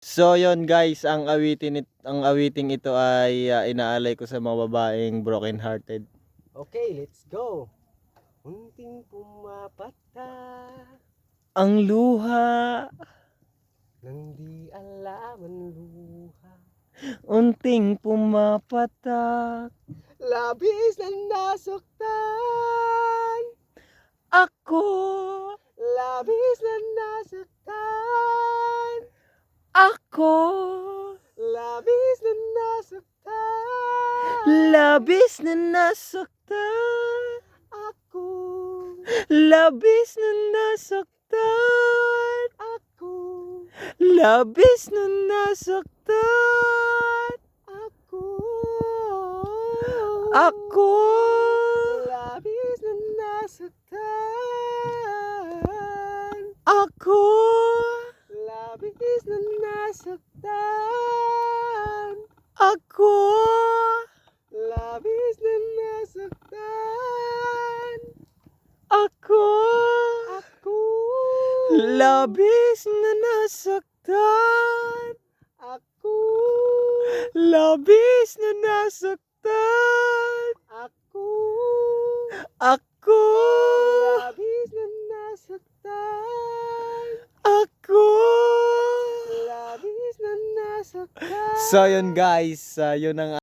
So yon guys, ang awitin it, ang awiting ito ay ah, inaalay ko sa mga babaeng broken hearted. Okay, let's go. Unting pumapata Ang luha, nang di alam ang luha. unting pumapatak. Labis na nasaktan. Ako, Labis na nasaktan. Ako, Labis na nasaktan. labis na nasaktan. Ako. Labis na nasaktan. Ako. Labis na nasaktan. Ako. Ako, Labis na nasaktan. ako, Labis na nasaktan. ako, Labis na nasaktan. ako. Ako. Labis na nasaktan. Ako. Labis na nasaktan. Ako. Ako, Labis na nasaktan. ako. Labis na nasaktan. So yun guys, uh, yun ang